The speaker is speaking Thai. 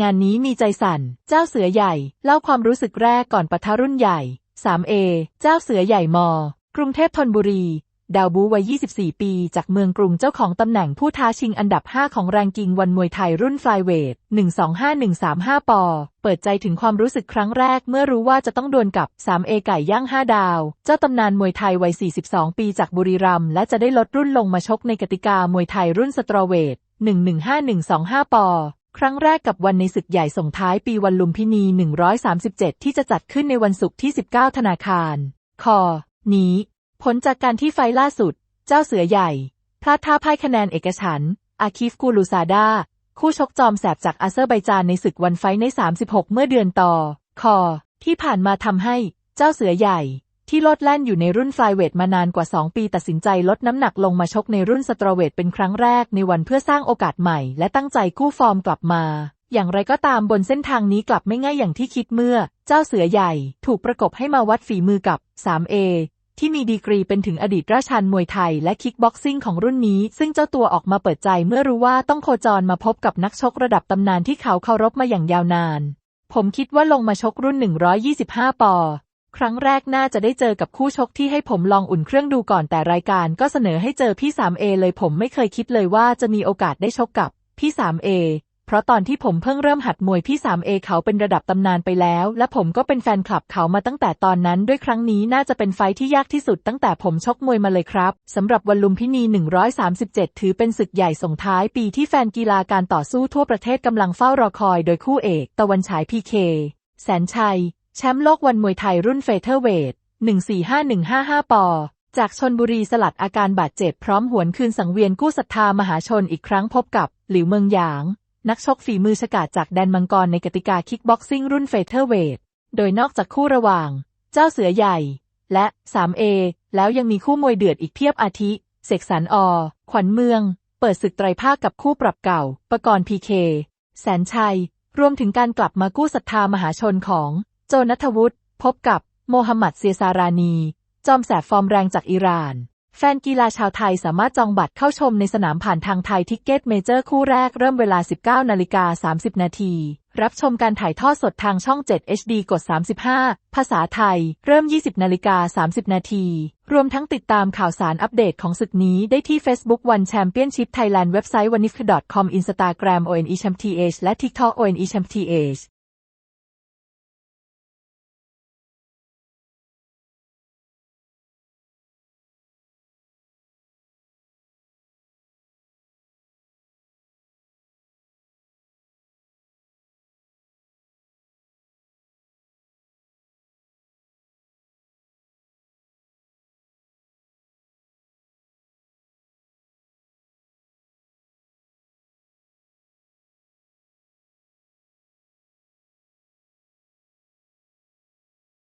งานนี้มีใจสั่น เจ้าเสือใหญ่ เล่าความรู้สึกแรกก่อนปะทะรุ่นใหญ่ 3A เจ้าเสือใหญ่มกรุงเทพธนบุรี ดาวบูวัย 24 ปี จากเมืองกรุงเจ้าของตำแหน่งผู้ท้าชิงอันดับ 5 ของแรงกิงวันมวยไทยรุ่นฟลายเวท 125135 ปอ เปิดใจถึงความรู้สึกครั้งแรกเมื่อรู้ว่าจะต้องดวลกับ 3A ไก่ย่าง 5 ดาว เจ้าตำนานมวยไทยวัย 42 ปีจากบุรีรัมย์และจะได้ลดรุ่นลงมาชกในกติกามวยไทยรุ่นสตรอเวท 115125 ปอ ครั้งแรกกับวันในศึกใหญ่ส่งท้ายปีวันลุมพินี 137 ที่จะจัดขึ้นในวันศุกร์ที่ 19 ธนาคาร คอ นี้ ผลจากการที่ไฟล่าสุด เจ้าเสือใหญ่ พลาดท่าพ่ายคะแนนเอกฉันท์อาคิฟกูลูซาดา คู่ชกจอมแสบจากอาเซอร์ไบจานในศึกวันไฟใน 36 เมื่อเดือนต่อ คอ ที่ผ่านมาทำให้ เจ้าเสือใหญ่ ที่โลดแล่นอยู่ในรุ่นฟลายเวทมานานกว่า 2 ปีตัดสินใจลดน้ำหนักลงมาชกในรุ่นสตรอเวทเป็นครั้งแรกในวันเพื่อสร้างโอกาสใหม่ และตั้งใจกู้ฟอร์มกลับมา อย่างไรก็ตามบนเส้นทางนี้กลับไม่ง่ายอย่างที่คิดเมื่อ เจ้าเสือใหญ่ ถูกประกบให้มาวัดฝีมือกับ 3A ที่มีดีกรีเป็นถึงอดีตราชันมวยไทยและคิกบ็อกซิ่งของรุ่นนี้ ซึ่งเจ้าตัวออกมาเปิดใจเมื่อรู้ว่าต้องโคจรมาพบกับนักชกระดับตำนานที่เขาเคารพมาอย่างยาวนาน ผมคิดว่าลงมาชกรุ่น 125 ปอ ครั้งแรกน่าจะได้เจอกับคู่ชกที่ให้ผมลองอุ่นเครื่องดูก่อนแต่รายการก็เสนอให้เจอพี่ 3A เอเลยผมไม่เคยคิดเลยว่าจะมีโอกาสได้ชกกับพี่ 3A เอเพราะตอนที่ผมเพิ่งเริ่มหัดมวยพี่ 3A เอเขาเป็นระดับตำนานไปแล้ว และผมก็เป็นแฟนคลับเขามาตั้งแต่ตอนนั้นด้วยครั้งนี้น่าจะเป็นไฟที่ยากที่สุดตั้งแต่ผมชกมวยมาเลยครับสำหรับวันลุมพินี 137 ถือเป็นศึกใหญ่ส่งท้ายปีที่แฟนกีฬาการต่อสู้ทั่วประเทศกำลังเฝ้ารอคอยโดยคู่เอก ตะวันฉายพีเคแสนชัย ชมป์โลกวันมวยไทยรุ่นเฟเธอร์เวท 145155 ปอ จากชนบุรีสลัดอาการบาดเจ็บพร้อมหวนคืนสังเวียนกู้ศรัทธามหาชนอีกครั้งพบกับ หลิวเมืองหยาง นักชกฝีมือฉกาจจากแดนมังกรในกติกาคิกบ็อกซิ่งรุ่นเฟเธอร์เวท โดยนอกจากคู่ระหว่าง เจ้าเสือใหญ่ และ 3A แล้วยังมีคู่มวยเดือดอีกเพียบอาทิ เสกสรรอ ขวัญเมือง เปิดศึกไตรภาคกับคู่ปรับเก่า ประกรณ์พีเค แสนชัย รวมถึงการกลับมากู้ศรัทธามหาชนของ โจนัทวุฒิพบกับโมฮัมหมัดเซียซารานี จอมแสบฟอร์มแรงจากอิหร่าน แฟนกีฬาชาวไทยสามารถจองบัตรเข้าชมในสนามผ่านทางไทยทิกเก็ตเมเจอร์คู่แรกเริ่มเวลา 19นาฬิกา30 นาที รับชมการถ่ายทอดสดทางช่อง 7 HD กด 35 ภาษาไทย เริ่ม 20นาฬิกา30 นาที รวมทั้งติดตามข่าวสารอัปเดตของศึกนี้ได้ที่ Facebook One Championship Thailand เว็บไซต์ w a n i f c o m Instagram ONE Champ TH และ TikTok ONE Champ TH